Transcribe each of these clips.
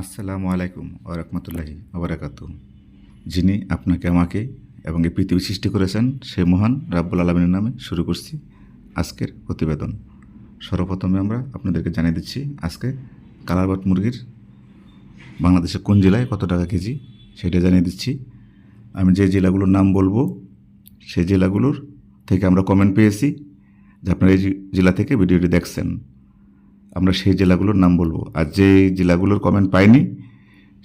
আসসালামু আলাইকুম ওরহমতুল্লাহি ওবরাকাতু যিনি আপনাকে, আমাকে এবং এই পৃথিবী সৃষ্টি করেছেন সেই মহান রাব্বুল আলমিনের নামে শুরু করছি আজকের প্রতিবেদন। সর্বপ্রথমে আমরা আপনাদেরকে জানিয়ে দিচ্ছি আজকে কালারবাট মুরগির বাংলাদেশে কোন জেলায় কত টাকা কেজি, সেটা জানিয়ে দিচ্ছি। আমি যে জেলাগুলোর নাম বলব সেই জেলাগুলোর থেকে আমরা কমেন্ট পেয়েছি, যে আপনারা এই জেলা থেকে ভিডিওটি দেখছেন। আমরা সেই জেলাগুলোর নাম বলব। আর যে জেলাগুলোর কমেন্ট পাইনি,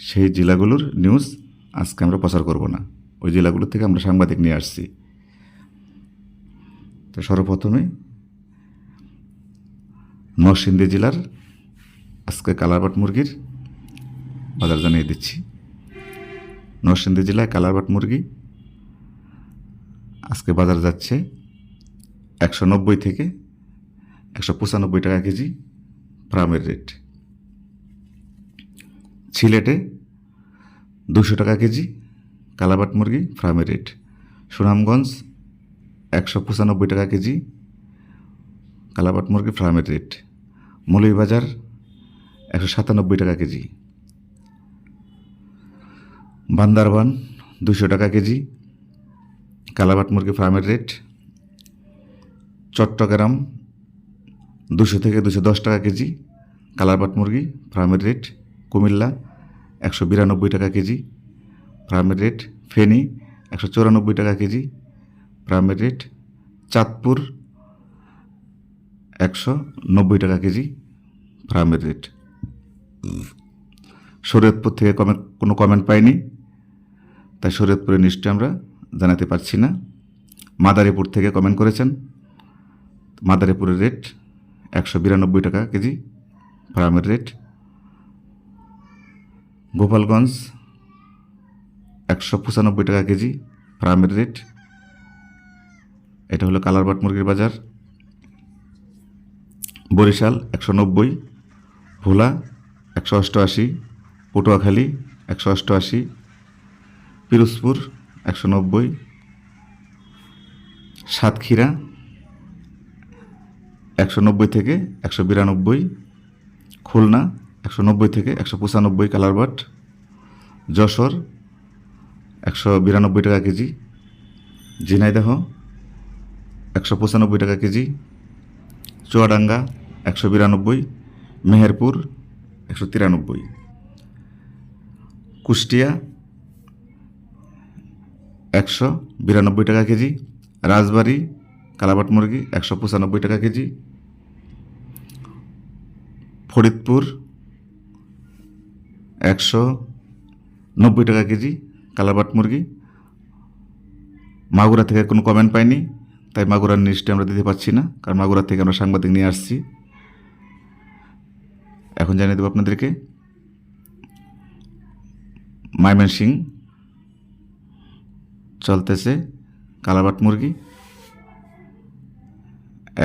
সেই জেলাগুলোর নিউজ আজকে আমরা প্রচার করব না। ওই জেলাগুলো থেকে আমরা সাংবাদিক নিয়ে আসছি। তো সর্বপ্রথমে নরসিংদী জেলার আজকে কালারবাট মুরগির বাজার জানিয়ে দিচ্ছি। নরসিংদী জেলায় কালারবাট মুরগি আজকে বাজার যাচ্ছে একশো নব্বই থেকে একশো পঁচানব্বই টাকা কেজি। ফার্মের রেট সিলেটে দুশো টাকা কেজি কালাবাট মুরগি ফার্মের রেট সুনামগঞ্জ একশো পঁচানব্বই টাকা কেজি কালাবাট মুরগি ফার্মের রেট মৌলভীবাজার একশো সাতানব্বই টাকা কেজি। বান্দারবান দুশো টাকা কেজি কালাবাট মুরগি ফার্মের রেট চট্টগ্রাম দুশো থেকে দুশো দশ টাকা কেজি কালারবাট মুরগি, ফার্মের রেট কুমিল্লা একশো বিরানব্বই টাকা কেজি, ফার্মের রেট ফেনি একশো চৌরানব্বই টাকা কেজি, ফার্মের রেট চাঁদপুর একশো নব্বই টাকা কেজি, ফার্মের রেট। শরীয়তপুর থেকে কমেন্ট কোনো কমেন্ট পাইনি, তাই শরীয়তপুরের নিশ্চয় আমরা জানাতে পারছি না। মাদারীপুর থেকে কমেন্ট করেছেন, মাদারীপুরের রেট একশো বিরানব্বই টাকা কেজি ফার্মের রেট গোপালগঞ্জ একশো পঁচানব্বই টাকা কেজি ফার্মের রেট এটা হলো কালারবাট মুরগির বাজার। বরিশাল একশো নব্বই, ভোলা একশো অষ্টআশি, পটুয়াখালী একশো অষ্টআশি, পিরোজপুর একশো নব্বই, সাতক্ষীরা একশো নব্বই থেকে একশো বিরানব্বই খুলনা, একশো নব্বই থেকে একশো পঁচানব্বই কালারবাট যশোর, একশো বিরানব্বই টাকা কেজি। ঝিনাইদহ, একশো পঁচানব্বই টাকা কেজি। চুয়াডাঙ্গা, একশো বিরানব্বই। মেহেরপুর, একশো তিরানব্বই। কুষ্টিয়া, একশো বিরানব্বই টাকা কেজি। রাজবাড়ি, কালাবাট মুরগি, একশো পঁচানব্বই টাকা কেজি। ফরিদপুর একশো নব্বই টাকা কেজি কালাবাট মুরগি। মাগুরা থেকে কোনো কমেন্ট পাইনি, তাই মাগুরার নিশ্চয় আমরা দিতে পারছি না, কারণ মাগুরা থেকে আমরা সাংবাদিক নিয়ে আসছি। এখন জানিয়ে দেবো আপনাদেরকে। মাইমেন সিং চলতেছে কালাবাট মুরগি।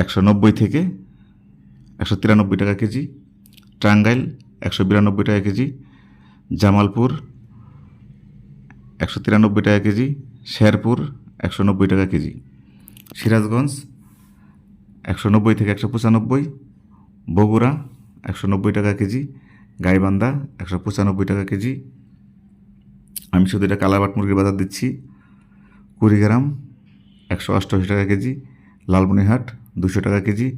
একশো নব্বই থেকে একশো তিরানব্বই টাকা কেজি টাঙ্গাইল, একশো বিরানব্বই টাকা কেজি। জামালপুর, একশো তিরানব্বই টাকা কেজি। শেরপুর, একশো নব্বই টাকা কেজি। সিরাজগঞ্জ, একশো নব্বই থেকে একশো পঁচানব্বই। বগুড়া, একশো নব্বই টাকা কেজি। গাইবান্ধা, একশো পঁচানব্বই টাকা কেজি। আমি শুধু এটা কালাবাট মুরগির বাজার দিচ্ছি। কুড়িগ্রাম, একশো অষ্টআশি টাকা কেজি। লালমনিরহাট, দুশো টাকা কেজি।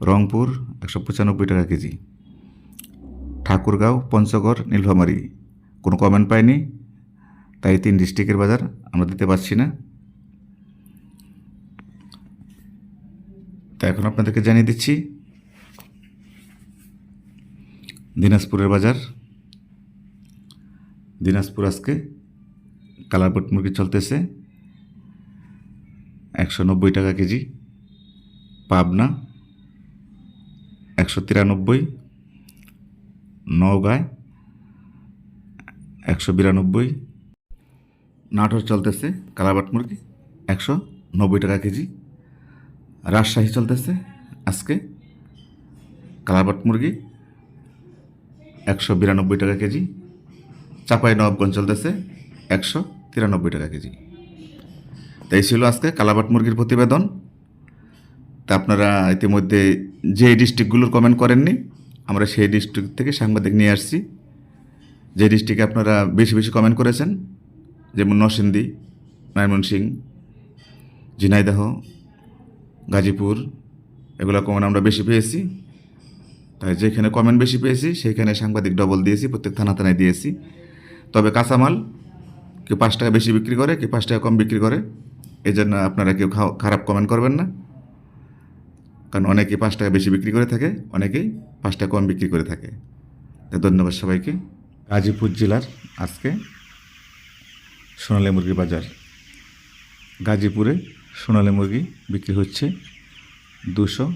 রংপুর, একশো পঁচানব্বই টাকা কেজি। ঠাকুরগাঁও, পঞ্চগড়, নীলফামারী। কোনো কমেন্ট পাইনি, তাই তিন ডিস্ট্রিক্টের বাজার আমরা দিতে পারছি না। তা এখন আপনাদেরকে জানিয়ে দিচ্ছি, দিনাজপুরের বাজার। দিনাজপুর আজকে কালারপট মুরগি চলতেছে, একশো নব্বই টাকা কেজি। পাবনা, একশো তিরানব্বই। নওগাঁয়, একশো বিরানব্বই। নাটোর চলতেছে কালাবাট মুরগি, একশো নব্বই টাকা কেজি। রাজশাহী চলতেছে আজকে কালাবাট মুরগি, একশো বিরানব্বই টাকা কেজি। চাপাই নবাবগঞ্জ চলতেছে একশো তিরানব্বই টাকা কেজি। তাই ছিল আজকে কালাবাট মুরগির প্রতিবেদন। তা আপনারা ইতিমধ্যে যে ডিস্ট্রিক্টগুলোর কমেন্ট করেননি আমরা সেই ডিস্ট্রিক্ট থেকে সাংবাদিক নিয়ে আসছি। যে ডিস্ট্রিক্টে আপনারা বেশি বেশি কমেন্ট করেছেন, যেমন নরসিংদী ময়মনসিং ঝিনাইদহ, গাজীপুর, এগুলো কমেন্ট আমরা বেশি পেয়েছি। তাই যেখানে কমেন্ট বেশি পেয়েছি সেখানে সাংবাদিক ডবল দিয়েছি, প্রত্যেক থানা থানায় দিয়েছি। তবে কাঁচামাল, কেউ পাঁচ টাকা বেশি বিক্রি করে, কেউ পাঁচ টাকা কম বিক্রি করে এই জন্য আপনারা কেউ খারাপ কমেন্ট করবেন না। কারণ অনেকে পাঁচ টাকা বেশি বিক্রি করে থাকে, অনেকেই। পাঁচ টাকা কম বিক্রি করে থাকে। ধন্যবাদ সবাইকে। গাজীপুর জেলার আজকে সোনালী মুরগি বাজার। গাজীপুরে সোনালী মুরগি বিক্রি হচ্ছে দুশো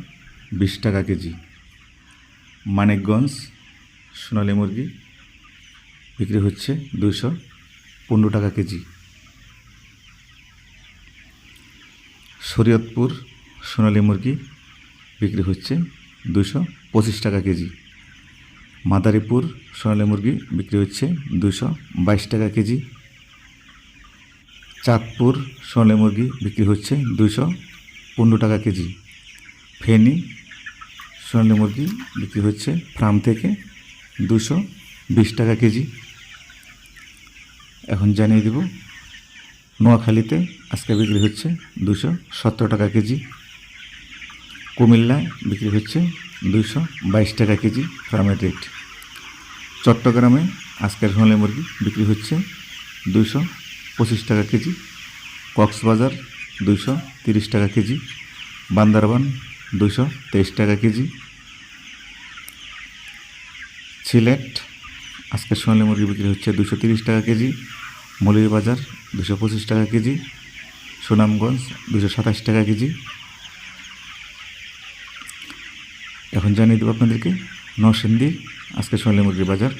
বিশ টাকা কেজি। মানিকগঞ্জ সোনালী মুরগি বিক্রি হচ্ছে দুশো পনেরো টাকা কেজি। শরীয়তপুর সোনালী মুরগি বিক্রি হচ্ছে দুশো পঁচিশ টাকা কেজি। মাদারীপুর সোনালী মুরগি বিক্রি হচ্ছে দুশো বাইশ টাকা কেজি। চাঁদপুর সোনালী মুরগি বিক্রি হচ্ছে দুশো পনেরো টাকা কেজি। ফেনী সোনালী মুরগি বিক্রি হচ্ছে ফার্ম থেকে দুশো বিশ টাকা কেজি। এখন জানিয়ে দেব, নোয়াখালীতে আজকে বিক্রি হচ্ছে দুশো সত্তর টাকা কেজি। কুমিল্লায় বিক্রি হচ্ছে দুশো বাইশ টাকা কেজি ফার্মের রেট চট্টগ্রামে আজকের সোনালী মুরগি বিক্রি হচ্ছে দুশো পঁচিশ টাকা কেজি, কক্সবাজার দুশো তিরিশ টাকা কেজি, বান্দারবান দুশো তেইশ টাকা কেজি সিলেট আজকের সোনালী মুরগি বিক্রি হচ্ছে দুশো তিরিশ টাকা কেজি মৌলভীবাজার দুশো পঁচিশ টাকা কেজি, সুনামগঞ্জ দুশো সাতাশ টাকা কেজি এখন জানিয়ে দেবো আপনাদেরকে, নরসিংদী, আজকে সোনালি মুরগির বাজার।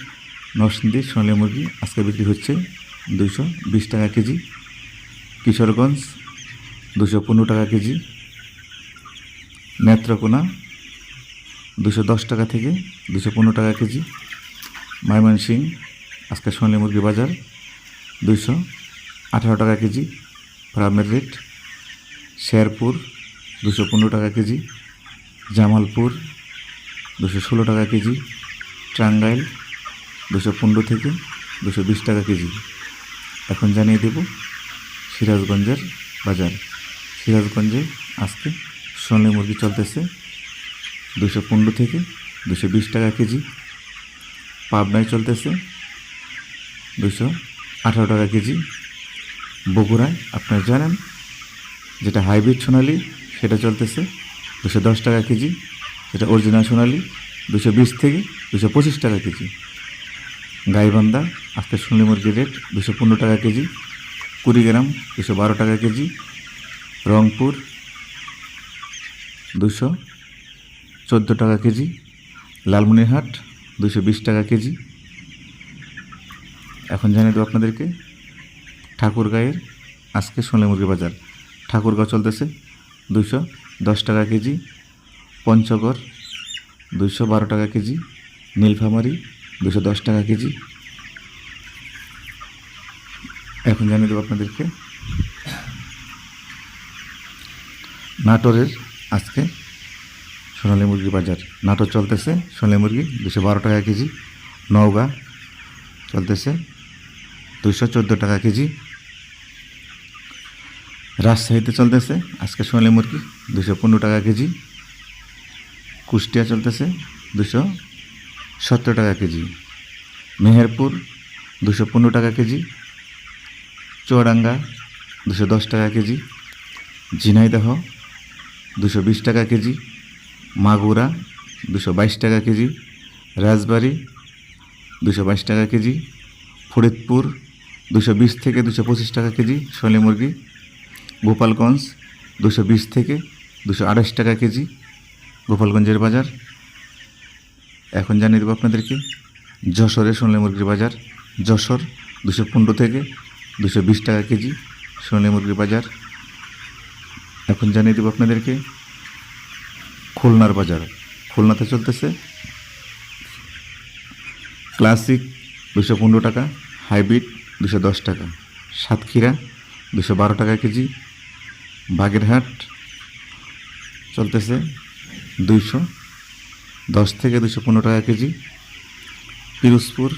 নরসিংদী, সোনালি মুরগি আজকে বিক্রি হচ্ছে দুশো বিশ টাকা কেজি। কিশোরগঞ্জ দুশো পনেরো টাকা কেজি। নেত্রকোনা দুশো দশ টাকা থেকে দুশো পনেরো টাকা কেজি। ময়মনসিং, আজকে সোনালি মুরগি বাজার দুশো আঠারো টাকা কেজি। ফার্মের রেট, শেরপুর দুশো পনেরো টাকা কেজি। জামালপুর দুশো ষোলো টাকা কেজি ট্রাঙ্গাইল, দুশো পনেরো থেকে দুশো বিশ টাকা কেজি। এখন জানিয়ে দেব সিরাজগঞ্জের বাজার। সিরাজগঞ্জে আজকে সোনালি মুরগি চলতেছে দুশো পনেরো থেকে দুশো বিশ টাকা কেজি। পাবনায় চলতেছে দুশো আঠারো টাকা কেজি। বগুড়ায় আপনারা জানেন যেটা হাইব্রিড সোনালি, সেটা চলতেছে দুশো দশ টাকা কেজি। যেটা অরিজিনাল সোনালি, দুশো বিশ থেকে দুশো পঁচিশ টাকা কেজি। গাইবান্ধা আজকে সোনালি মুরগির রেট দুশো পনেরো টাকা কেজি। কুড়িগ্রাম, দুশো বারো টাকা কেজি। রংপুর, দুশো চোদ্দ টাকা কেজি। লালমনিরহাট, দুশো বিশ টাকা কেজি। এখন জানিয়ে দেবো আপনাদেরকে ঠাকুরগাঁয়ের আজকে সোনালী মুরগি বাজার। ঠাকুরগাঁও চলতেছে দুশো দশ টাকা কেজি। পঞ্চগড় দুশো বারো টাকা কেজি, নীলফামারি দুশো দশ টাকা কেজি। এখন জানিয়ে দেবো আপনাদেরকে নাটোরের আজকে সোনালী মুরগি বাজার। নাটোর চলতেছে সোনালী মুরগি দুশো বারো টাকা কেজি। নওগাঁ চলতেছে দুশো চোদ্দ টাকা কেজি। রাজশাহীতে চলতেছে আজকে সোনালী মুরগি দুশো পনেরো টাকা কেজি। কুষ্টিয়া চলতেছে দুশো সত্তর টাকা কেজি। মেহেরপুর দুশো পনেরো টাকা কেজি। চুয়াডাঙ্গা দুশো দশ টাকা কেজি। ঝিনাইদহ দুশো বিশ টাকা কেজি। মাগুরা দুশো বাইশ টাকা কেজি। রাজবাড়ি দুশো বাইশ টাকা কেজি। ফরিদপুর দুশো বিশ থেকে দুশো পঁচিশ টাকা কেজি সোনালী মুরগি। গোপালগঞ্জ দুশো বিশ থেকে দুশো আড়াইশ টাকা কেজি। গোপালগঞ্জের বাজার। এখন জানিয়ে দেবো আপনাদেরকে যশোরের সোনালী মুরগির বাজার। যশোর দুশো পনেরো থেকে দুশো বিশ টাকা কেজি সোনালী মুরগির বাজার। এখন জানিয়ে দেবো আপনাদেরকে, খুলনার বাজার। খুলনাতে চলতেছে ক্লাসিক দুশো পনেরো টাকা, হাইব্রিড দুশো দশ টাকা, সাতক্ষীরা দুশো বারো টাকা কেজি, বাগেরহাট চলতেছে দুইশো, দশ থেকে দুশো পনেরো টাকা কেজি। পিরোজপুর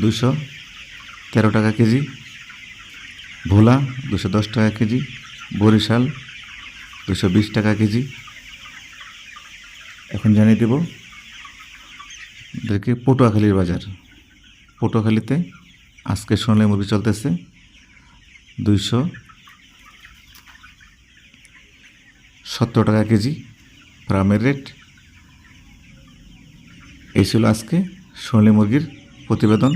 দুশো তেরো টাকা কেজি। ভোলা দুশো দশ টাকা কেজি। বরিশাল দুশো বিশ টাকা কেজি। এখন জানিয়ে দেব দেখি পটুয়াখালীর বাজার। পটুয়াখালীতে আজকে সোনালী মুরগি চলতেছে দুইশো সত্তর টাকা কেজি ফার্মের রেট। এই ছিল আজকে সোনালি মুরগির প্রতিবেদন।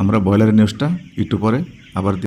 আমরা ব্রয়লারের নিউজটা একটু পরে আবার